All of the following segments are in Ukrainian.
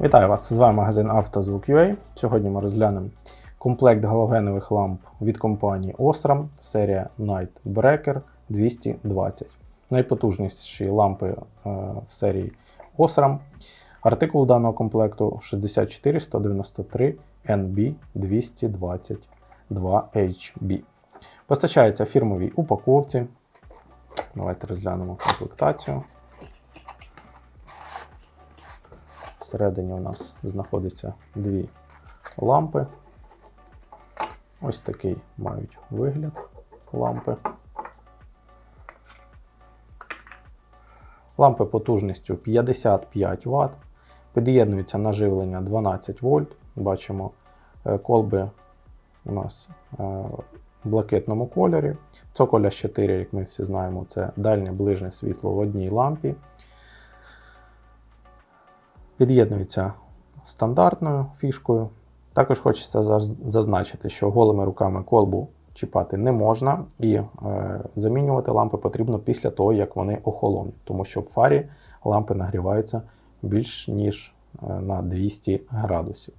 Вітаю вас! З вами магазин «Автозвук.UA». Сьогодні ми розглянемо комплект галогенових ламп від компанії Osram, серія Night Breaker 220. Найпотужніші лампи е, в серії Osram. Артикул даного комплекту 64193 NB 222 HB. Постачається в фірмовій упаковці. Давайте розглянемо комплектацію. Всередині у нас знаходяться дві лампи. Ось такий мають вигляд лампи. Лампи потужністю 55 Вт. Під'єднується на живлення 12 вольт. Бачимо е, колби у нас е, в блакитному кольорі. Цоколя 4, як ми всі знаємо, це дальнє ближнє світло в одній лампі. Під'єднується стандартною фішкою. Також хочеться зазначити, що голими руками колбу чіпати не можна, і е, замінювати лампи потрібно після того, як вони охолонуть, тому що в фарі лампи нагріваються більш ніж е, на 200 градусів.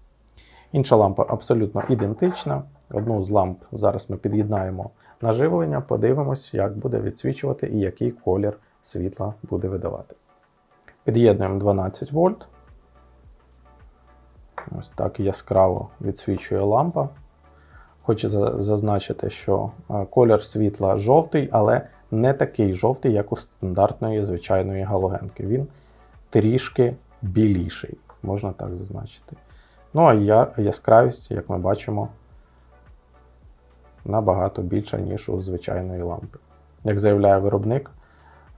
Інша лампа абсолютно ідентична. Одну з ламп зараз ми під'єднаємо на живлення, подивимось, як буде відсвічувати і який колір світла буде видавати. Під'єднуємо 12 вольт. Ось так яскраво відсвічує лампа. Хочу зазначити, що е, колір світла жовтий, але не такий жовтий, як у стандартної звичайної галогенки. Він трішки біліший, можна так зазначити. Ну а яскравість, як ми бачимо, набагато більша, ніж у звичайної лампи. Як заявляє виробник,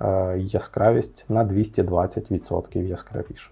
е, яскравість на 220% яскравіша.